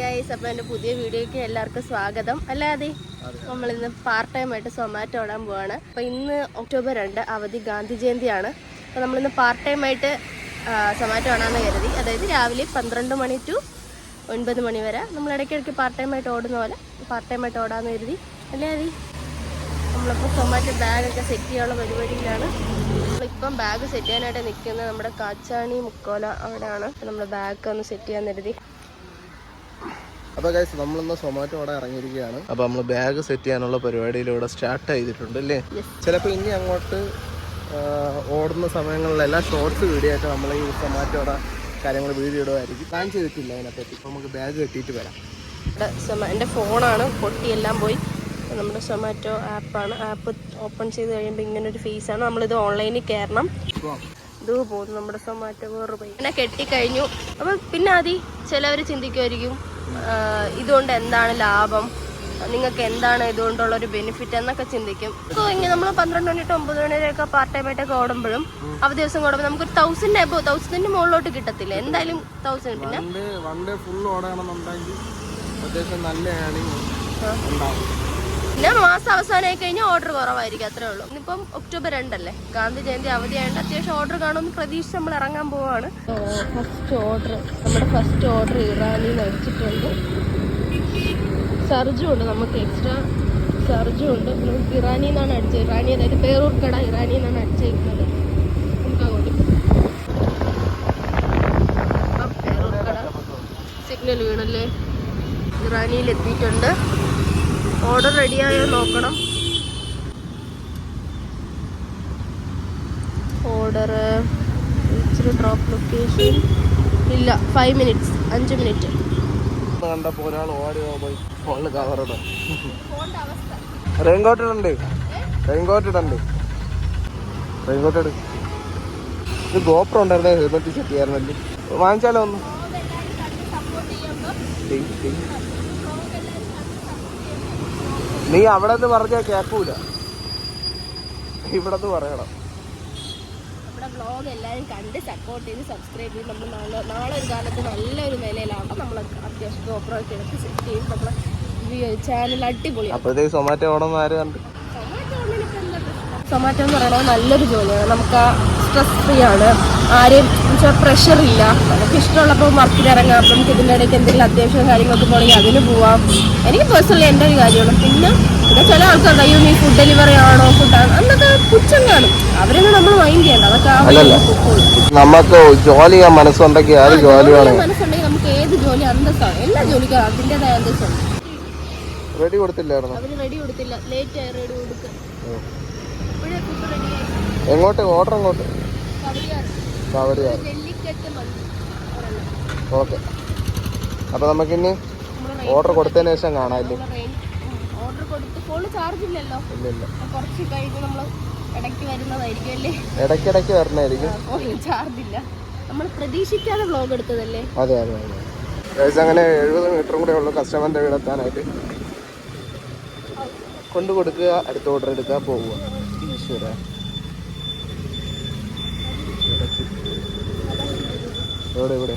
Guys അപ്പോൾ എന്റെ പുതിയ വീഡിയോയ്ക്ക് എല്ലാവർക്കും സ്വാഗതം. അല്ലാതെ നമ്മളിന്ന് പാർട്ട് ടൈം ആയിട്ട് സൊമാറ്റോ ഓടാൻ പോവാണ്. അപ്പോൾ ഇന്ന് ഒക്ടോബർ രണ്ട് അവധി ഗാന്ധി ജയന്തിയാണ്. അപ്പോൾ നമ്മളിന്ന് പാർട്ട് ടൈം ആയിട്ട് സൊമാറ്റോ ഇടാന്ന് കരുതി. അതായത് രാവിലെ പന്ത്രണ്ട് മണി ടു ഒൻപത് മണി വരെ നമ്മൾ ഇടയ്ക്കിടയ്ക്ക് പാർട്ട് ടൈം ആയിട്ട് ഓടുന്ന പോലെ പാർട്ട് ടൈം ആയിട്ട് ഓടാന്ന് കരുതി. അല്ലാതെ നമ്മളിപ്പോൾ സൊമാറ്റോ ബാഗൊക്കെ സെറ്റ് ചെയ്യാനുള്ള പരിപാടിയിലാണ്. നമ്മളിപ്പം ബാഗ് സെറ്റ് ചെയ്യാനായിട്ട് നിൽക്കുന്നത് നമ്മുടെ കാച്ചാണി മുക്കോല അവിടെയാണ്. നമ്മൾ ബാഗ് ഒന്ന് സെറ്റ് ചെയ്യാൻ കരുതി. അപ്പോൾ ഗൈസ് നമ്മളിന്ന് സൊമാറ്റോ അവിടെ ഇറങ്ങിയിരിക്കുകയാണ്. അപ്പോൾ നമ്മൾ ബാഗ് സെറ്റ് ചെയ്യാനുള്ള പരിപാടിയിലൂടെ സ്റ്റാർട്ട് ചെയ്തിട്ടുണ്ട് അല്ലേ? ചിലപ്പോ ചിലപ്പോൾ ഇനി അങ്ങോട്ട് ഓടുന്ന സമയങ്ങളിലെല്ലാം ഷോർട്സ് വീഡിയോ ആയിട്ട് നമ്മൾ ഈ സൊമാറ്റോയുടെ കാര്യങ്ങൾ വീഡിയോ ഇടുമായിരിക്കും പ്ലാൻ ചെയ്തിട്ടില്ല അതിനെപ്പറ്റി. ഇപ്പോൾ നമുക്ക് ബാഗ് കെട്ടിയിട്ട് വരാം. എന്റെ എന്റെ ഫോണാണ് പൊട്ടിയെല്ലാം പോയി. നമ്മുടെ സൊമാറ്റോ ആപ്പാണ് ആപ്പ് ഓപ്പൺ ചെയ്ത് കഴിയുമ്പോൾ ഇങ്ങനെ ഒരു ഫേസാണ് നമ്മളിത് ഓൺലൈനിൽ കയറണം ഇത് പോകുന്നു നമ്മുടെ സൊമാറ്റോ വേറെ പോയി ഇങ്ങനെ കെട്ടിക്കഴിഞ്ഞു. അപ്പം പിന്നെ അതി ചിലവർ ചിന്തിക്കുമായിരിക്കും ഇതുകൊണ്ട് എന്താണ് ലാഭം? നിങ്ങൾക്ക് എന്താണ് ഇതുകൊണ്ടുള്ള ഒരു ബെനിഫിറ്റ് എന്നൊക്കെ ചിന്തിക്കും. സോ ഇങ്ങനെ നമ്മൾ പന്ത്രണ്ട് മണി ടു ഒമ്പത് മണി വരെയൊക്കെ പാർട്ട് ടൈം ആയിട്ടൊക്കെ ഓടുമ്പോഴും അവധി ദിവസം ഓടുമ്പോൾ നമുക്ക് തൗസൻഡ് എബോ തൗസൻഡിന് മുകളിലോട്ട് കിട്ടത്തില്ല. എന്തായാലും തൗസൻഡ് പിന്നെ? വൺ ഡേ ഫുൾ അത്യാവശ്യം നല്ല ഉണ്ടാവും. പിന്നെ മാസം അവസാനമായി കഴിഞ്ഞാൽ ഓർഡർ കുറവായിരിക്കും അത്രേ ഉള്ളൂ. ഇന്നിപ്പം ഒക്ടോബർ രണ്ടല്ലേ? ഗാന്ധി ജയന്തി അവധിയായതുകൊണ്ട് അത്യാവശ്യം ഓർഡർ കാണുമെന്ന് പ്രതീക്ഷിച്ച് നമ്മൾ ഇറങ്ങാൻ പോവാണ്. ഫസ്റ്റ് ഓർഡർ നമ്മുടെ ഫസ്റ്റ് ഓർഡർ ഇറാനിൽ നിന്ന് വെച്ചിട്ടുണ്ട് സർജും ഉണ്ട് നമുക്ക് എക്സ്ട്രാ സർജും ഉണ്ട്. നമുക്ക് ഇറാനിൽ നിന്നാണ് അടിച്ചത്. ഇറാനി അതായത് പേരൂർക്കട കട ഇറാനിൽ അടിച്ചേക്കുന്നത് സിഗ്നൽ വീണല്ലേ? ഇറാനിയിൽ എത്തിയിട്ടുണ്ട്. ഓർഡർ റെഡിയായോ നോക്കണം. ഓർഡർ ഇച്ചിരി ഡ്രോപ്പ് ലൊക്കേഷൻ ഇല്ല ഫൈവ് മിനിറ്റ്സ് അഞ്ച് മിനിറ്റ് കണ്ടപ്പോൾ ഒരാൾ ഓടി പോയി. ഫോണിൽ കവറിടും. റെയിൻകോട്ട് ഇടണ്ട്. റെയിൻകോട്ട് ഇടണ്ട്. റെയിൻകോട്ട് ഇട്. ഇത് ഗോപ്രം ഉണ്ടായിരുന്നേ ഹെൽമെറ്റ് സെറ്റ് ചെയ്യാറുണ്ടല്ലേ വാങ്ങിച്ചാലോ ഒന്ന്. നീ അവിടെ നിന്ന് പറഞ്ഞാൽ കേൾക്കൂല ഇവിടെ നിന്ന് പറയണം. നമ്മുടെ വ്ളോഗ് എല്ലാവരും കണ്ട് സപ്പോർട്ട് ചെയ്ത് സബ്സ്ക്രൈബ് ചെയ്ത് നമ്മൾ നാളെ നാളെ ഒരു കാലത്ത് നല്ലൊരു നിലയിലാകുമ്പോൾ നമ്മൾ അത്യാവശ്യം ഗോപ്രോ എടുത്ത് സെറ്റ് നമ്മളെ ചാനൽ അടിപൊളിയാണ്. അപ്പോഴത്തേക്ക് സൊമാറ്റോ ആര് കണ്ട്? സൊമാറ്റോ എന്ന് പറയുന്നത് നല്ലൊരു ജോലിയാണ്. നമുക്ക് സ്ട്രെസ് ഫ്രീ ആണ്. ആരെയും വെച്ചാൽ പ്രഷർ ഇല്ല. നമുക്ക് ഇഷ്ടമുള്ളപ്പോൾ വർക്കിന് ഇറങ്ങാം. നമുക്ക് ഇതിന്റെ ഇടയ്ക്ക് എന്തെങ്കിലും അത്യാവശ്യം കാര്യങ്ങൾക്ക് പോകണമെങ്കിൽ അതിന് പോവാം. എനിക്ക് പേഴ്സണലി എന്റെ ഒരു കാര്യമാണ്. പിന്നെ പിന്നെ ചില ആൾക്കാർ അയ്യോ നീ ഫുഡ് ഡെലിവറി ആണോ? ഫുഡാണ് അന്നൊക്കെ പുച്ഛം കാണും. അവരൊന്നും നമ്മൾ മൈൻഡ് ചെയ്യണ്ട. അതൊക്കെ. നമുക്ക് ജോലി മനസ്സുണ്ടെങ്കിൽ മനസ്സുണ്ടെങ്കിൽ നമുക്ക് ഏത് ജോലി അന്തസ്സാണ്. എല്ലാ ജോലിക്കും അതിന്റെതായ അന്തസ്സാണ്. റെഡി കൊടുത്തില്ലായിരുന്നു? അവർ റെഡി കൊടുത്തില്ല. ലേറ്റ് ആയി റെഡി കൊടുക്കുക എങ്ങോട്ട്? ഓർഡർ എങ്ങോട്ട്? മന്തി ഓക്കെ. അപ്പോൾ നമുക്കിനി ഓർഡർ കൊടുത്തതിന് ശേഷം കാണാമല്ലേ ഓർഡർ കൊടുത്ത് ചാർജ് ഇല്ലല്ലോ. ഇല്ല ഇല്ല. കുറച്ച് കഴിഞ്ഞ് നമ്മൾ ഇടയ്ക്ക് വരുന്നതായിരിക്കും അല്ലേ? ഇടയ്ക്കിടയ്ക്ക് വരണായിരിക്കും ഫോണിൽ ചാർജ് ഇല്ല. നമ്മൾ പ്രതീക്ഷിക്കാതെ വ്ലോഗ് എടുത്തതല്ലേ? അതെ അതെ അതെ. ഏകദേശം അങ്ങനെ എഴുപത് മീറ്ററും കൂടെ ഉള്ളു കസ്റ്റമറിന്റെ വീടെത്താനായിട്ട് കൊണ്ടു കൊടുക്കുക അടുത്ത ഓർഡർ എടുക്കുക പോവുക. ഈശ്വര. എവിടെ ഇവിടെ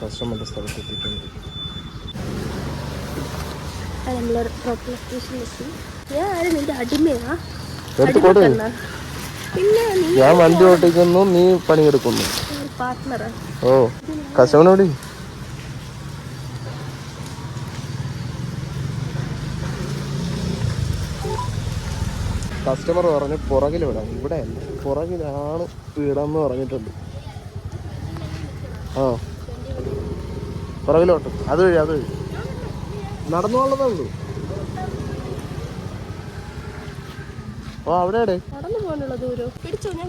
കസ്റ്റമറിന്റെ സ്ഥലത്ത് എത്തിയിട്ടുണ്ട്. ഞാൻ വണ്ടി ഓട്ടിക്കുന്നു നീ പണിയെടുക്കുന്നു. ഓ കസ്റ്റമറിനോട് കസ്റ്റമർ പറഞ്ഞു പുറകിൽ വിടാം. ഇവിടെ പുറകിലാണ് വീടെന്ന് പറഞ്ഞിട്ടുണ്ട്. ആ. പുറകിലോട്ട്. അത് വഴി അത് വഴി. നടന്നുള്ളതേ ഉള്ളൂ. ഓ അവിടെ എവിടെ നടന്നു പോകാനുള്ള ദൂരം? പിടിച്ചോ ഞാൻ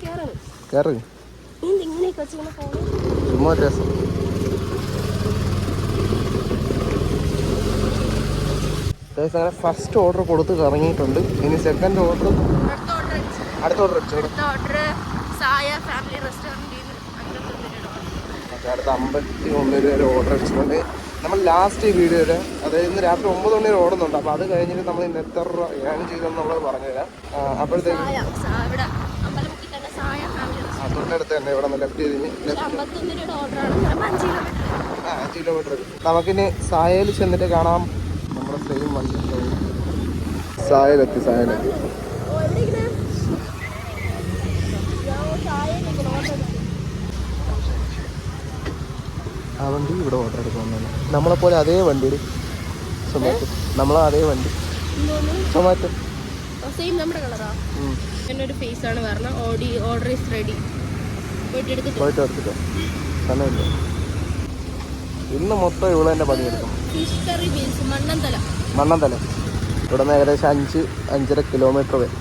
നീ ഇങ്ങനെയൊക്കെ വെച്ചിങ്ങനെ ചുമ്മാ രസം. അങ്ങനെ ഫസ്റ്റ് ഓർഡർ കൊടുത്ത് കറങ്ങിയിട്ടുണ്ട്. ഇനി സെക്കൻഡ് ഓർഡർ അടുത്ത ഓർഡർ അടുത്ത ഓർഡർ സായ ഫാമിലി റെസ്റ്റോറന്റിൽ നിന്ന് അമ്പത്തൊന്ന് രൂപ ഓക്കെ അടുത്ത അമ്പത്തി ഒന്ന് രൂപ വരെ ഓർഡർ അടിച്ചിട്ടുണ്ട് നമ്മൾ ലാസ്റ്റ് വീഡിയോയിൽ അതായത് ഇന്ന് രാത്രി ഒമ്പത് മണി വരെ ഓടുന്നുണ്ട്. അപ്പോൾ അത് കഴിഞ്ഞിട്ട് നമ്മൾ ഇന്ന് എത്ര രൂപ ഏൺ ചെയ്തെന്നുള്ളത് പറഞ്ഞുതരാം. അപ്പോഴത്തേക്കും തൊട്ടടുത്ത് തന്നെ ഇവിടെ നിന്ന് ലെഫ്റ്റ് ചെയ്തിന്. അഞ്ച് കിലോമീറ്റർ നമുക്കിനി സായയിൽ ചെന്നിട്ട് കാണാം. നമ്മുടെ സെയിം വണ്ടി. സായലെത്തി സായലെത്തി ഓ എവിടെ ഇങ്ങനെ ഞാൻ ചായ ഓർഡർ ആ വണ്ടി ഇവിടെ ഓർഡർ എടുക്കാൻ നമ്മളെ നമ്മളെപ്പോലെ അതേ വണ്ടി സൊമാറ്റോ. നമ്മളെ അതേ വണ്ടി. സൊമാറ്റോ. സെയിം നമ്മുടെ കളറാ. എന്റെ ഒരു ഫേസ് ആണ് ഓർഡർ ഈസ് റെഡി പോയിട്ട് എടുത്തിട്ട് പോയിട്ട് എടുത്തിട്ടോ ഇന്ന് മൊത്തം ഇവിടെ തന്നെ പണി fish curry beans Mannanthala. Mannanthala. ഇവിടെ നിന്ന് ഏകദേശം അഞ്ച് അഞ്ചര കിലോമീറ്റർ വരും.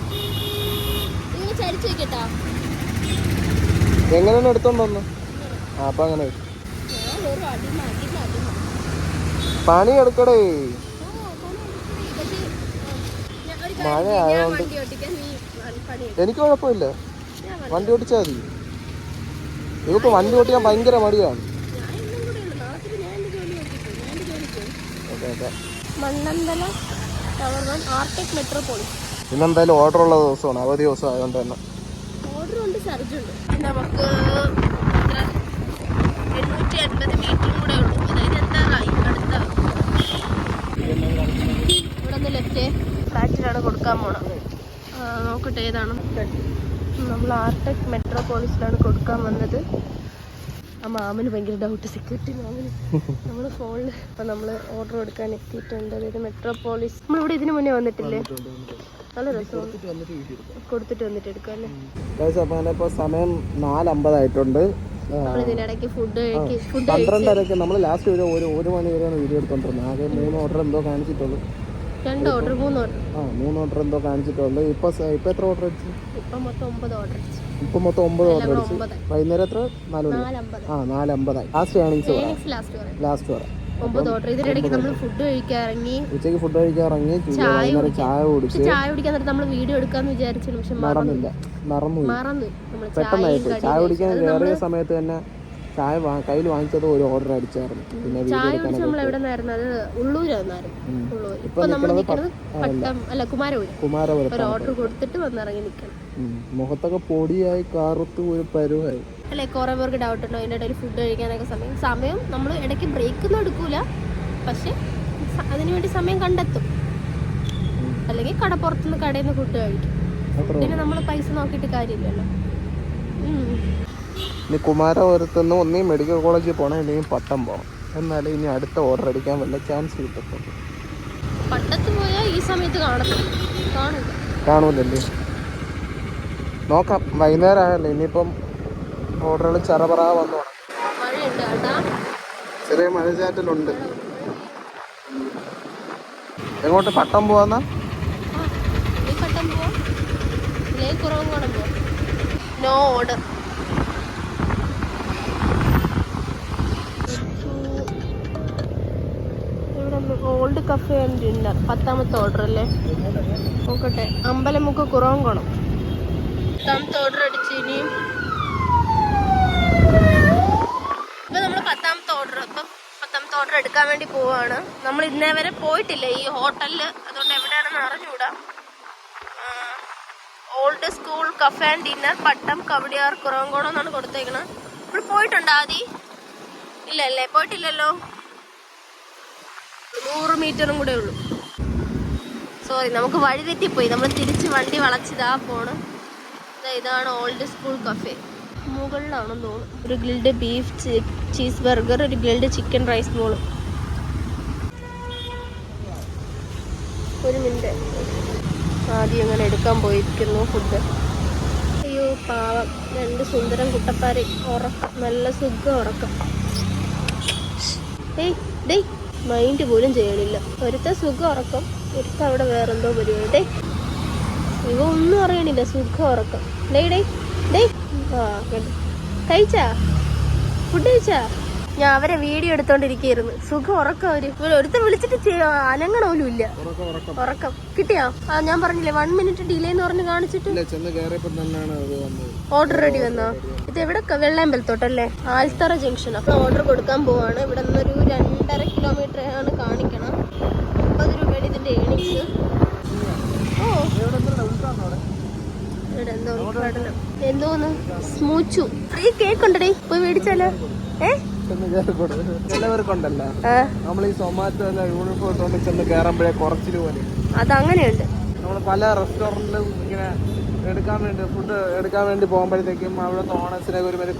എങ്ങനെയാണ് എടുത്തോണ്ട് വന്നു ആ അപ്പം അങ്ങനെ വരും. പണി എടുക്കടേ. മഴ ആയതുകൊണ്ട് എനിക്ക് കുഴപ്പമില്ല. വണ്ടി- ഓടിച്ചാൽ മതി. ഇവക്ക് വണ്ടി ഓടിക്കാൻ ഭയങ്കര മടിയാണ് ഇന്നെന്തായാലും ഓർഡർ ഉള്ള. ദിവസമാണ്. അവധി ദിവസം ആയതുകൊണ്ട് തന്നെ. ഓർഡർ ഉണ്ട് സർജുണ്ട് ഉണ്ട് നമുക്ക് അൻപത് മീറ്ററും കൂടെ ഉള്ളൂ. അതായത് എന്താറായി അടുത്ത. ഇവിടെ നിന്ന് ലെഫ്റ്റ് ഫ്ലാറ്റിലാണ് കൊടുക്കാൻ പോണത്. നോക്കട്ടെ ഏതാണ്? നമ്മൾ ആർടെക് മെട്രോപോളിസിലാണ് കൊടുക്കാൻ വന്നത്. ആ മാമന് ഭയങ്കര ഡൗട്ട് സെക്യൂരിറ്റി മാമന്. നമ്മൾ ഫോണിൽ ഇപ്പം നമ്മൾ ഓർഡർ കൊടുക്കാൻ എത്തിയിട്ടുണ്ട്. അതായത് മെട്രോപോളിസ് നമ്മളിവിടെ ഇതിന് മുന്നേ വന്നിട്ടില്ലേ? നല്ല രസമാണ് കൊടുത്തിട്ട് വന്നിട്ട് എടുക്കാം. അല്ലേ? അപ്പം അങ്ങനെ ഇപ്പോൾ സമയം നാലമ്പതായിട്ടുണ്ട്. നമ്മൾ ഇതിനിടയ്ക്ക് ഫുഡ് കഴിക്ക് ഫുഡ് പന്ത്രണ്ടരക്ക് നമ്മൾ ലാസ്റ്റ് ഒരു ഒരു ഒരു മണി വരെയാണ് വീഡിയോ എടുത്തോണ്ടിരുന്നത്. ആകെ മൂന്ന് ഓർഡർ എന്തോ കാണിച്ചിട്ടുള്ളൂ. രണ്ട് ഓർഡർ മൂന്ന് ഓർഡർ ആ മൂന്ന് ഓർഡർ എന്തോ കാണിച്ചിട്ടുണ്ട്. ഇപ്പൊ ഇപ്പൊ എത്ര ഓർഡർ അടിച്ചു? ഇപ്പം മൊത്തം ഒമ്പത് ഓർഡർ അടിച്ചു. ഇപ്പൊ മൊത്തം ഒമ്പത് ഓർഡർ അടിച്ചു. ഒമ്പത്. വൈകുന്നേരം എത്ര? നാല് മണി. ആ നാലമ്പതായി. ലാസ്റ്റ് ലാസ്റ്റ് വരാം ലാസ്റ്റ് പറയാം ഒമ്പത് ഓർഡർ ഇതിനിടയ്ക്ക് നമ്മൾ ഫുഡ് കഴിക്കാൻ ഇറങ്ങി ഉച്ചയ്ക്ക് ഫുഡ് വൈകുന്നേരം ചായ കുടിച്ച് ചായ കുടിക്കാൻ നേരത്തെ നമ്മൾ വീഡിയോ എടുക്കാന്ന് വിചാരിച്ചു പക്ഷെ മറന്നില്ല. മറന്നു. പെട്ടെന്നായിട്ട് ചായ. കുടിക്കാൻ കയറിയ സമയത്ത് തന്നെ ചായ കയ്യിൽ വാങ്ങിച്ചത് ഒരു ഓർഡർ അടിച്ചായിരുന്നു. പിന്നെ വീഡിയോ ചായ കുടിച്ച് നമ്മൾ എവിടെ നിന്നായിരുന്നു അത് ഉള്ളൂരായിരുന്നു ഇപ്പൊ നമ്മൾ പട്ടം അല്ല കുമാരപുരം. ഓർഡർ കൊടുത്തിട്ട് വന്നിറങ്ങി നിൽക്കണം ഉം. മുഖത്തൊക്കെ പൊടിയായി കാറുത്ത് ഒരു പരുവായി. അല്ലെ കുറെ പേർക്ക് ഡൗട്ട് ഉണ്ടോ? അതിന്റെ ഇടയിൽ ഫുഡ് കഴിക്കാനൊക്കെ സമയം. സമയം നമ്മൾ ഇടയ്ക്ക് ബ്രേക്ക് ഒന്നും എടുക്കൂല. പക്ഷെ അതിനുവേണ്ടി സമയം കണ്ടെത്തും. അല്ലെങ്കിൽ കടപ്പുറത്തുനിന്ന് കടയിൽ നിന്ന് ഫുഡ് കഴിക്കും. പിന്നെ നമ്മൾ പൈസ നോക്കിയിട്ട് കാര്യമില്ലല്ലോ. ഇനി കുമാരപുരത്തുനിന്ന് ഒന്നീ മെഡിക്കൽ കോളേജിൽ പോകണം അല്ലെങ്കിൽ പട്ടം പോകണം എന്നാലേ ഇനി അടുത്ത ഓർഡർ അടിക്കാൻ വല്ല ചാൻസ് കിട്ടത്തുള്ളൂ. പട്ടത്ത് പോയാൽ ഈ സമയത്ത് കാണൂലല്ലേ നോക്കാം. വൈകുന്നേരം ആയല്ലേ ഇനിയിപ്പം ഓർഡറുകൾ ചറപറ വന്നു ചെറിയ മഴചാറ്റലുണ്ട് എങ്ങോട്ട് Pattom പോവാന്നാ? No order old cafe and dinner പത്താമത്തെ ഓർഡർ അല്ലേ? നോക്കട്ടെ. അമ്പലമുക്ക് കുറവംകുളം പത്താമത്തെ ഓർഡർ അടിച്ച് ഇനിയും. ഇപ്പൊ നമ്മൾ പത്താമത്തെ ഓർഡർ ഇപ്പം പത്താമത്തെ ഓർഡർ എടുക്കാൻ വേണ്ടി പോവാണ്. നമ്മൾ ഇന്നേ വരെ പോയിട്ടില്ല ഈ ഹോട്ടലിൽ അതുകൊണ്ട് എവിടെയാണെന്ന് അറിഞ്ഞൂടാ old school cafe and dinner Pattom Kowdiar Kuravankonam എന്നാണ് കൊടുത്തേക്കണത് ഇപ്പോൾ പോയിട്ടുണ്ടോ ആദി? ഇല്ല അല്ലേ പോയിട്ടില്ലല്ലോ. നൂറ് മീറ്ററും കൂടെ ഉള്ളൂ. സോറി നമുക്ക് വഴി തെറ്റിപ്പോയി. നമ്മൾ തിരിച്ച് വണ്ടി വളച്ചിതാ പോണ് ഇതാണ് ഓൾഡ് സ്കൂൾ കഫേ മുകളിലാണെന്ന് തോന്നുന്നു. ഒരു ഗ്രിൽഡ് ബീഫ് ചീസ് ബർഗർ ഒരു ഗ്രിൽഡ് ചിക്കൻ റൈസ് മോൾ ഒരു മിനിറ്റ് ആദ്യം അങ്ങനെ എടുക്കാൻ പോയിരിക്കുന്നു ഫുഡ് അയ്യോ പാവം. രണ്ട് സുന്ദരം കുട്ടപ്പാരി ഉറക്കം. നല്ല സുഖം ഉറക്കം. ഏയ് ഡേയ്. മൈൻഡ് പോലും ചെയ്യണില്ല. ഒരുത്ത സുഖം ഉറക്കം ഒരുത്ത അവിടെ വേറെന്തോ പരിപാടി. ഇവ ഒന്നും അറിയണില്ല സുഖം ഉറക്കം. ഡേ ഡേ ഡേ ആ കഴിച്ചാ? ഫുഡ് കഴിച്ചാ? ഞാൻ അവരെ വീഡിയോ എടുത്തോണ്ടിരിക്കുന്നു സുഖം ഉറക്കം അവർ. ഒരുത്തൻ വിളിച്ചിട്ട് അനങ്ങണ പോലും ഇല്ല. ഉറക്കം കിട്ടിയോ? ആ ഞാൻ പറഞ്ഞില്ലേ വൺ മിനിറ്റ് ഡിലേ എന്ന് പറഞ്ഞ് കാണിച്ചിട്ട്. ഓർഡർ റെഡി വന്നോ? ഇത് എവിടെ വെള്ളയമ്പലത്തോട്ടല്ലേ ആൽത്തറ ജംഗ്ഷൻ അപ്പൊ ഓർഡർ കൊടുക്കാൻ പോവാണ്. ഇവിടെ നിന്നൊരു രണ്ടര കിലോമീറ്റർ ആണ് കാണിക്കണം. അമ്പത് രൂപയാണ് ഇതിന്റെ ഏണിങ്സ് ഓ. ഇവിടെ എന്തോ എന്തോന്ന്? സ്മൂച്ചു. ഈ കേക്ക് ഉണ്ടടേ. പോയി മേടിച്ചാലോ? ഏ? കയറിക്കോട്ടെ ചിലവർക്കുണ്ടല്ലോ. നമ്മൾ ഈ സൊമാറ്റോ അല്ല യൂണിഫോം ഇട്ടുകൊണ്ട് ചെന്ന് കയറുമ്പോഴേ കുറച്ചിൽ പോലെ. അതങ്ങനെയുണ്ട്. നമ്മൾ പല റെസ്റ്റോറന്റിലും ഇങ്ങനെ എടുക്കാൻ വേണ്ടി ഫുഡ് എടുക്കാൻ വേണ്ടി പോകുമ്പോഴത്തേക്കും അവിടുത്തെ ഓണേഴ്സിനൊക്കെ ഒരു പേര്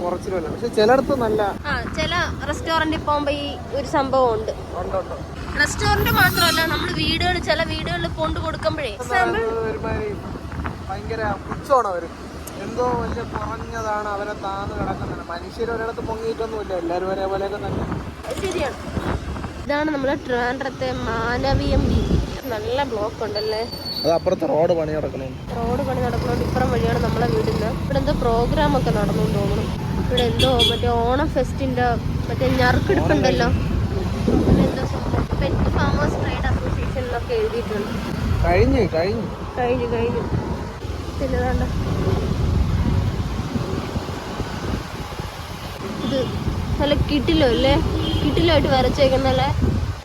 പക്ഷെ ചിലടത്ത് നല്ല ചില റെസ്റ്റോറന്റിൽ പോകുമ്പോ ഈ ഒരു സംഭവം ഉണ്ട് റെസ്റ്റോറന്റ് മാത്രമല്ല നമ്മൾ വീടുകൾ ചില വീടുകളിൽ കൊണ്ടു കൊടുക്കുമ്പോഴേ ഭയങ്കര പുച്ഛമാണ് അവർ എന്തോ വലിയ കുറഞ്ഞതാണ് അവരെ താന്ന് കിടക്കുന്നത്. മനുഷ്യർ ഒരിടത്ത് പൊങ്ങിയിട്ടൊന്നുമില്ല. എല്ലാവരും ഒരേപോലെയൊക്കെ തന്നെ. ശരിയാണ്. ഇതാണ് നമ്മുടെ ട്രിവാൻഡ്രത്തെ മാനവീയം നല്ല ബ്ലോക്ക് ഉണ്ടല്ലേ? അത് അപ്പുറത്തെ റോഡ് പണി നടക്കണം റോഡ് പണി നടക്കണോണ്ട് ഇപ്പുറം വഴിയാണ് നമ്മളെ വീടിന് ഇവിടെ എന്തോ പ്രോഗ്രാം ഒക്കെ നടന്നു തോന്നണം തോന്നുന്നു. ഇവിടെ എന്തോ മറ്റേ ഓണം ഫെസ്റ്റിന്റെ മറ്റേ ഞറുക്കെടുപ്പുണ്ടല്ലോ. എന്തോ പെറ്റ് ഫാമേഴ്സ് ട്രേഡ് അസോസിയേഷനിലൊക്കെ എഴുതിയിട്ടുണ്ട്. കഴിഞ്ഞു കഴിഞ്ഞു. കഴിഞ്ഞു കഴിഞ്ഞു. പിന്നെ വേണ്ട ഇത് നല്ല കിട്ടിലോ അല്ലേ? കിട്ടിലായിട്ട് വരച്ചേക്കുന്നല്ലേ?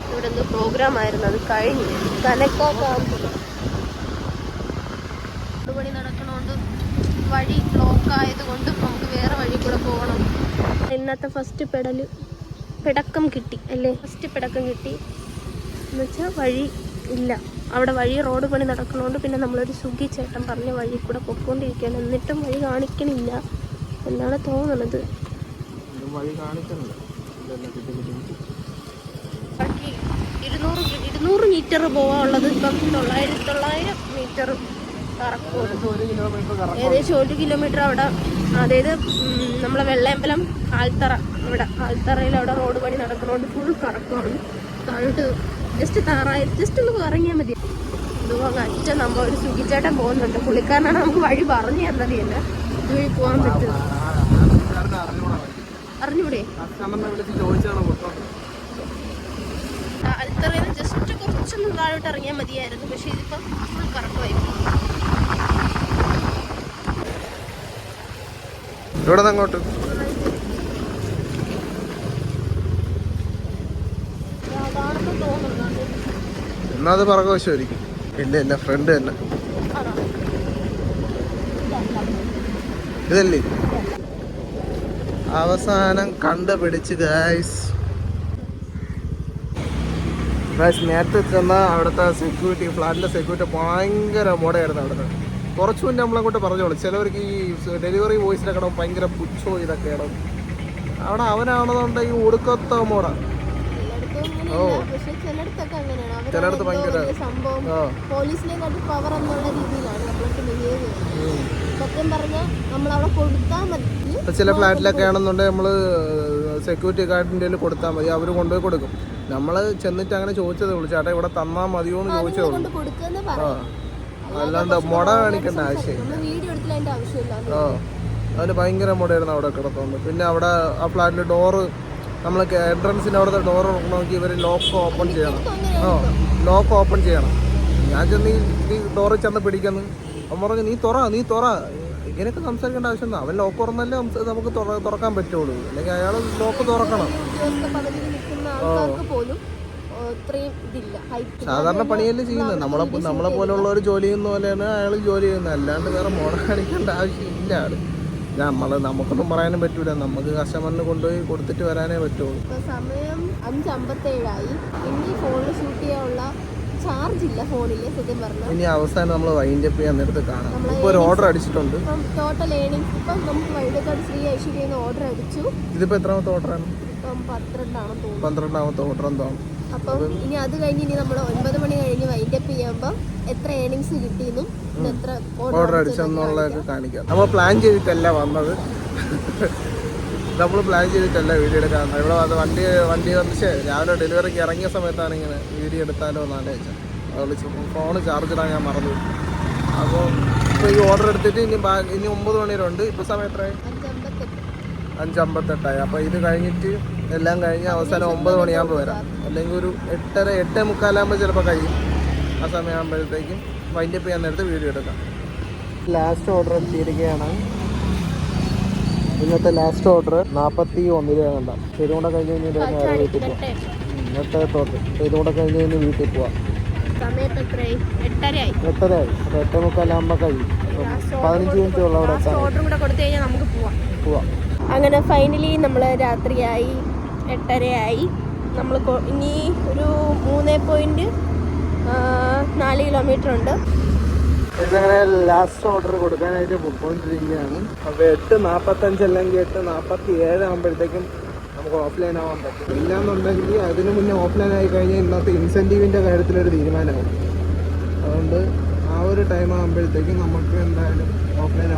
ഇവിടെ എന്തോ പ്രോഗ്രാം ആയിരുന്നു അത് കഴിഞ്ഞു കനക്കോ പണി നടക്കണോണ്ട് വഴി ബ്ലോക്ക് ആയതുകൊണ്ട് നമുക്ക് വേറെ വഴി കൂടെ പോകണം. ഇന്നത്തെ ഫസ്റ്റ് പെടൽ പിടക്കം കിട്ടി അല്ലേ? ഫസ്റ്റ് പിടക്കം കിട്ടി. എന്നുവെച്ചാൽ വഴി ഇല്ല. അവിടെ വഴി റോഡ് പണി നടക്കണോണ്ട് പിന്നെ നമ്മളൊരു സുഖി ചേട്ടൻ പറഞ്ഞ വഴി കൂടെ പൊക്കോണ്ടിരിക്കുകയാണ് എന്നിട്ടും വഴി കാണിക്കണില്ല. എന്നാണ് തോന്നുന്നത് വഴി കാണിക്കുന്നത്. ഇരുന്നൂറ് ഇരുന്നൂറ് മീറ്റർ പോവാനുള്ളത് ഇപ്പം തൊള്ളായിരത്തി തൊള്ളായിരം മീറ്റർ ഏകദേശം ഒരു കിലോമീറ്റർ അവിടെ അതായത് നമ്മളെ വെള്ളയമ്പലം ആൽത്തറ ഇവിടെ ആൽത്തറയിൽ അവിടെ റോഡ് പണി നടക്കുന്നതുകൊണ്ട് ഫുൾ കറക്കമാണ് താഴോട്ട് ജസ്റ്റ് താറായി ജസ്റ്റ് ഒന്ന് ഇറങ്ങിയാൽ മതി ഇതുപോലെ അച്ഛൻ അറ്റ നമ്മൾ ഒരു സുഖിച്ചേട്ടൻ പോകുന്നുണ്ട് പുള്ളിക്കാരനാണ് നമുക്ക് വഴി പറഞ്ഞു തന്നത് തന്നെ ഇതുവഴി പോകാൻ പറ്റും അറിഞ്ഞൂടാ? അൽത്തറയിൽ നിന്ന് ജസ്റ്റ് കുറച്ചൊന്ന് താഴോട്ട് ഇറങ്ങിയാൽ മതിയായിരുന്നു. പക്ഷെ ഇതിപ്പം ഫുൾ കറക്കമായി. ഇവിടെ അങ്ങോട്ട് എന്നാ അത് പറകവശമായിരിക്കും ഇല്ല ഇല്ല ഫ്രണ്ട് തന്നെ. ഇതല്ലേ? അവസാനം കണ്ടുപിടിച്ച് ഗായ്സ് ഗായ്സ് നേരത്തെ ചെന്ന അവിടുത്തെ സെക്യൂരിറ്റി ഫ്ലാറ്റിലെ സെക്യൂരിറ്റി ഭയങ്കര മോഡയായിരുന്നു അവിടുത്തെ. കുറച്ചു മുന്നേ നമ്മളങ്ങോട്ട് പറഞ്ഞോളൂ. ചിലവർക്ക് ഈ ഡെലിവറി ബോയ്സിനൊക്കെ കിടക്കും ഭയങ്കര പുച്ഛോ ഇതൊക്കെയാണ്. അവിടെ അവനാണെന്നുണ്ടെങ്കിൽ ഒടുക്കത്ത മോഡ ചിലയിടത്തും ഓ. ചിലയിടത്ത് ഭയങ്കര- സംഭവം പവർ എന്നുള്ള രീതിയിലാണ് നമ്മളൊക്കെ ബിഹേവ് ചെയ്യുന്നത്. ഉം. സത്യം പറഞ്ഞാൽ നമ്മൾ അവിടെ കൊടുത്താൽ മതി ചില ഫ്ലാറ്റിലൊക്കെ ആണെന്നുണ്ടെങ്കിൽ നമ്മൾ സെക്യൂരിറ്റി ഗാർഡിന്റെ കൊടുത്താൽ മതി. അവർ കൊണ്ടുപോയി കൊടുക്കും. നമ്മൾ ചെന്നിട്ട് അങ്ങനെ ചോദിച്ചതേ ഉള്ളൂ. ചേട്ടാ ഇവിടെ തന്നാ മതിയോ എന്ന് ചോദിച്ചേ ഉള്ളൂ. അല്ലാണ്ട് മുട കാണിക്കേണ്ട ആവശ്യം അതിന് ഭയങ്കര മുടയായിരുന്നു അവിടെ കിടക്കുന്നത് പിന്നെ അവിടെ ആ ഫ്ലാറ്റിൽ ഡോറ് നമ്മൾ എൻട്രൻസിന്റെ അവിടുത്തെ ഡോർ നോക്കി ഇവർ ലോക്ക് ഓപ്പൺ ചെയ്യണം. ഓ ലോക്ക് ഓപ്പൺ ചെയ്യണം. ഞാൻ ചെന്ന് ഈ- ഡോറിൽ ചെന്ന് പിടിക്കുന്നു. അവൻ പറഞ്ഞു നീ തുറ നീ തുറ. ഇങ്ങനെയൊക്കെ സംസാരിക്കേണ്ട ആവശ്യം അവൻ ലോക്ക് തുറന്നല്ലേ നമുക്ക് തുറക്കാൻ പറ്റുള്ളൂ. അല്ലെങ്കിൽ അയാൾ ലോക്ക് തുറക്കണം. സാധാരണ പണിയല്ലേ ചെയ്യുന്നത്. നമ്മളെ നമ്മളെ പോലുള്ള ഒരു ജോലി ചെയ്യുന്ന പോലെയാണ് അയാൾ ജോലി ചെയ്യുന്നത്. അല്ലാണ്ട് വേറെ മോഡ കാണിക്കേണ്ട ആവശ്യമില്ല ആൾ നമ്മൾ നമുക്കൊന്നും പറയാനും പറ്റൂല. നമുക്ക് കസ്റ്റമറിന് കൊണ്ടുപോയി കൊടുത്തിട്ട് വരാനേ പറ്റുള്ളൂ. സമയം അഞ്ച് അമ്പത്തേഴായി ഇനി ഫോണിൽ ഷൂട്ട് ചെയ്യാനുള്ള ചാർജ് ഇല്ല ഫോണിൽ സത്യം ഇനി അവസാനം നമ്മൾ വൈൻഡ് അപ്പ് ചെയ്യാൻ നേരത്ത് കാണാം. ഇപ്പോൾ ഒരു ഓർഡർ അടിച്ചിട്ടുണ്ട്. ടോട്ടൽ ഏണിങ്സ് ഇപ്പം നമുക്ക് വൈദ്യക്കാട് ശ്രീ ഐശ്വര്യ ഓർഡർ അടിച്ചു. ഇതിപ്പോൾ എത്രാമത്തെ ഓർഡറാണ് ഇപ്പം പന്ത്രണ്ടാണെന്ന് തോന്നുന്നു. പന്ത്രണ്ടാമത്തെ ഓർഡർ എന്താണ് അപ്പം ഇനി അത് കഴിഞ്ഞ് ഇനി നമ്മൾ ഒൻപത് മണി കഴിഞ്ഞ് വൈൻഡപ്പ് ചെയ്യുമ്പോൾ എത്ര ഏണിങ്സ് കിട്ടിയെന്നും എത്ര ഓർഡർ അടിച്ചെന്നുള്ളതൊക്കെ കാണിക്കാം. നമ്മൾ പ്ലാൻ ചെയ്തിട്ടല്ല വന്നത്. നമ്മൾ പ്ലാൻ ചെയ്തിട്ടല്ല വീഡിയോ എടുക്കാൻ. ഇവിടെ വന്ന് വണ്ടി വണ്ടി വന്ന് ശ്ശേ, രാവിലെ ഡെലിവറിക്ക് ഇറങ്ങിയ സമയത്താണ് ഇങ്ങനെ വീഡിയോ എടുത്താലോ എന്ന് ആലോചിച്ചത് അതുകൊണ്ട് ഫോൺ ചാർജ് ഇടാൻ ഞാൻ മറന്നു. അപ്പോൾ ഇപ്പോൾ ഈ ഓർഡർ എടുത്തിട്ട് ഇനി ഇനി ഒമ്പത് മണി വരെ ഉണ്ട്. ഇപ്പോൾ സമയം എത്രയായി? അഞ്ചമ്പത്തെട്ട് അഞ്ചമ്പത്തെട്ടായി. അപ്പോൾ ഇത് കഴിഞ്ഞിട്ട് എല്ലാം കഴിഞ്ഞ് അവസാനം ഒമ്പത് മണിയാകുമ്പോൾ വരാം. അല്ലെങ്കിൽ ഒരു എട്ടര എട്ടേ മുക്കാലാകുമ്പോൾ ചിലപ്പോൾ കഴിയും. ആ സമയമാകുമ്പോഴത്തേക്കും വൈൻഡപ്പ് ചെയ്യാൻ നേരത്തെ വീഡിയോ എടുക്കാം. ലാസ്റ്റ് ഓർഡർ എത്തിയിരിക്കുകയാണ്. ഇന്നത്തെ ലാസ്റ്റ് ഓർഡർ നാൽപ്പത്തി ഒന്ന് രൂപ കണ്ട ഇതും കൂടെ കഴിഞ്ഞ് കഴിഞ്ഞിട്ട് നേരെ വീട്ടിൽ പോവാം. എട്ടര തോട്ട് ഇതും കൂടെ കഴിഞ്ഞ് കഴിഞ്ഞ് വീട്ടിൽ പോവാം. എട്ടരയായി. അപ്പോൾ എട്ടേ മുക്കാലാകുമ്പോൾ കഴിയും. പതിനഞ്ച് മിനിറ്റ് ഉള്ള അവിടെ പോവാം. അങ്ങനെ ഫൈനലി നമ്മൾ രാത്രിയായി എട്ടരയായി. നമ്മൾ ഇനി ഒരു മൂന്ന് പോയിന്റ് നാല് കിലോമീറ്റർ ഉണ്ട്. ലാസ്റ്റ് ഓർഡർ കൊടുക്കാനായിട്ട് പൊയ്ക്കൊണ്ടിരിക്കുകയാണ് അപ്പോൾ എട്ട് നാൽപ്പത്തഞ്ച് അല്ലെങ്കിൽ എട്ട് നാൽപ്പത്തി ഏഴ് ആകുമ്പോഴത്തേക്കും നമുക്ക് ഓഫ്ലൈൻ ആവാൻ പറ്റും. ഇല്ലാന്നുണ്ടെങ്കിൽ അതിന് മുന്നേ ഓഫ്ലൈൻ ആയി കഴിഞ്ഞാൽ ഇന്നത്തെ ഇൻസെന്റീവിന്റെ കാര്യത്തിലൊരു തീരുമാനമാവും. അതുകൊണ്ട് ആ ഒരു ടൈം ആകുമ്പോഴത്തേക്കും നമുക്ക് എന്തായാലും ഓഫ്ലൈൻ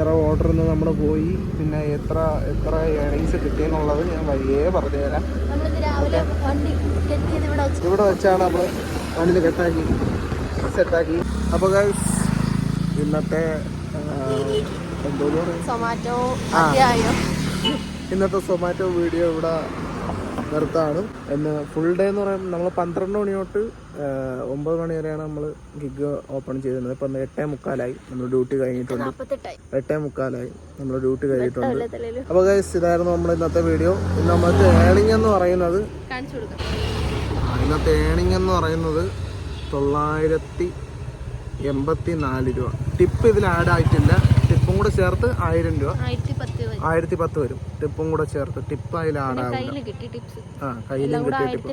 എത്ര ഓർഡർ നമ്മൾ പോയി പിന്നെ എത്ര എത്ര ഏണിങ്സ് കിട്ടിയെന്നുള്ളത് ഞാൻ വഴിയേ പറഞ്ഞുതരാം. ഇവിടെ വെച്ച് ഇവിടെ വെച്ചാണ് നമ്മൾ വണ്ടിയിൽ കെട്ടാക്കി സെറ്റാക്കി. അപ്പോൾ ഗൈസ് ഇന്നത്തെ എന്തോ സൊമാറ്റോ ആ. അധ്യായം ഇന്നത്തെ സൊമാറ്റോ വീഡിയോ ഇവിടെ നിർത്താണ് എന്ന് ഫുൾ ഡേ എന്ന് പറയുമ്പോൾ നമ്മൾ പന്ത്രണ്ട് മണി തൊട്ട് ഒമ്പത് മണി വരെയാണ് നമ്മൾ ഗിഗ് ഓപ്പൺ ചെയ്തിരുന്നത്. ഇപ്പം എട്ടേ മുക്കാലായി നമ്മൾ ഡ്യൂട്ടി കഴിഞ്ഞിട്ടുണ്ട്. എട്ടേ മുക്കാലായി നമ്മൾ ഡ്യൂട്ടി കഴിഞ്ഞിട്ടുണ്ട്. അപ്പോൾ ഗൈസ് ഇതായിരുന്നു നമ്മൾ ഇന്നത്തെ വീഡിയോ ഇന്ന് ഏണിംഗ് എന്ന് പറയുന്നത് ഇന്നത്തെ ഏണിംഗ് എന്ന് പറയുന്നത് തൊള്ളായിരത്തി എൺപത്തി നാല് രൂപ. ടിപ്പ് ഇതിൽ ആഡ് ആയിട്ടില്ല. ടിപ്പും കൂടെ ചേർത്ത് ആയിരം രൂപ. ആയിരത്തി പത്ത് വരും. ടിപ്പും കൂടെ ചേർത്ത്. ടിപ്പ് അതിൽ ടിപ്സ്. ആ കയ്യിലും കിട്ടിയ ടിപ്പ്.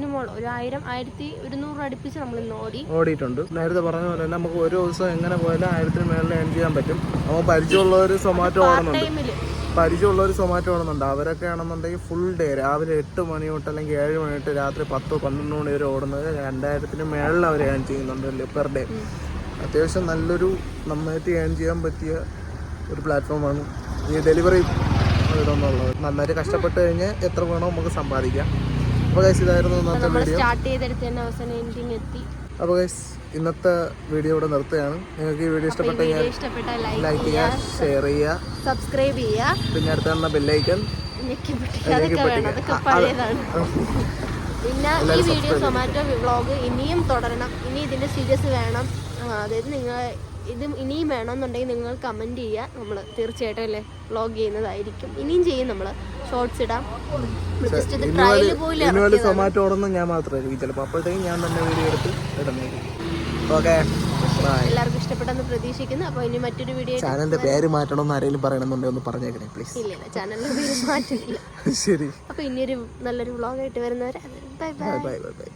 ഓടിയിട്ടുണ്ട്. നേരത്തെ പറഞ്ഞ പോലെ നമുക്ക് ഒരു ദിവസം എങ്ങനെ പോയാലും ആയിരത്തിന് മേളിൽ ഏൺ ചെയ്യാൻ പറ്റും. അപ്പോൾ പരിചയമുള്ളവർ സൊമാറ്റോ ഓടുന്നുണ്ട് പരിചയമുള്ളവർ സൊമാറ്റോ ഓടുന്നുണ്ട് അവരൊക്കെ ആണെന്നുണ്ടെങ്കിൽ ഫുൾ ഡേ രാവിലെ എട്ട് മണി തൊട്ട് അല്ലെങ്കിൽ ഏഴ് മണി തൊട്ട് രാത്രി പത്തോ പന്ത്രണ്ട് മണി വരെ ഓടുന്നത് രണ്ടായിരത്തിന് മേളിൽ അവർ ഏൺ ചെയ്യുന്നുണ്ട് പെർ ഡേ അത്യാവശ്യം നല്ലൊരു നന്നായിട്ട് ഏൺ ചെയ്യാൻ പറ്റിയ ഒരു പ്ലാറ്റ്ഫോമാണ്. ഈ ഡെലിവറി ഇതൊന്നുള്ളത് നന്നായിട്ട് കഷ്ടപ്പെട്ട് കഴിഞ്ഞാൽ എത്ര വേണോ നമുക്ക് സമ്പാദിക്കാം. അപ്പോൾ ഗൈസ് ഇതായിരുന്നു ഇന്നത്തെ വീഡിയോ അപ്പോൾ ഗൈസ് ഇന്നത്തെ വീഡിയോ ഇവിടെ നിർത്തുകയാണ്. നിങ്ങൾക്ക് ഈ വീഡിയോ ഇഷ്ടപ്പെട്ട ലൈക്ക് ചെയ്യുക ഷെയർ ചെയ്യുക. സബ്സ്ക്രൈബ് ചെയ്യുക. പിന്നെ അടുത്ത തന്ന ബെല്ലൈക്കൻ പിന്നെ ഈ വീഡിയോ സൊമാറ്റോ വ്ളോഗ് ഇനിയും തുടരണം. ഇനി ഇതിന്റെ സീരിയസ് വേണം. അതായത് നിങ്ങൾ ഇത് ഇനിയും വേണമെന്നുണ്ടെങ്കിൽ നിങ്ങൾ കമന്റ് ചെയ്യുക. നമ്മൾ തീർച്ചയായിട്ടും അല്ലേ? വ്ളോഗ് ചെയ്യുന്നതായിരിക്കും. ഇനിയും ചെയ്യും നമ്മൾ ഷോർട്സ് ഇടാം. ജസ്റ്റ് ഇത് ട്രയൽ പോലും സൊമാറ്റോ ഓടുന്ന ഞാൻ മാത്രമായിരിക്കും ചിലപ്പോൾ അപ്പോഴത്തേക്കും ഞാൻ തന്നെ വീഡിയോ എടുത്ത് ഇടുന്നതായിരിക്കും. ഓക്കെ എല്ലാവർക്കും ഇഷ്ടപ്പെട്ടെന്ന് പ്രതീക്ഷിക്കുന്നു. അപ്പോൾ ഇനി മറ്റൊരു വീഡിയോ ചാനലിന്റെ പേര് മാറ്റണമെന്ന് ആരെങ്കിലും പറയണമെന്നുണ്ടെങ്കിൽ ഒന്ന് പറഞ്ഞേക്കണേ പ്ലീസ് ഇല്ല ഇല്ല. പേര് മാറ്റില്ല ശരി. അപ്പോൾ ഇനിയൊരു നല്ലൊരു വ്ളോഗായിട്ട് വരുന്നവരെ ബൈ ബൈ ബൈ ബൈ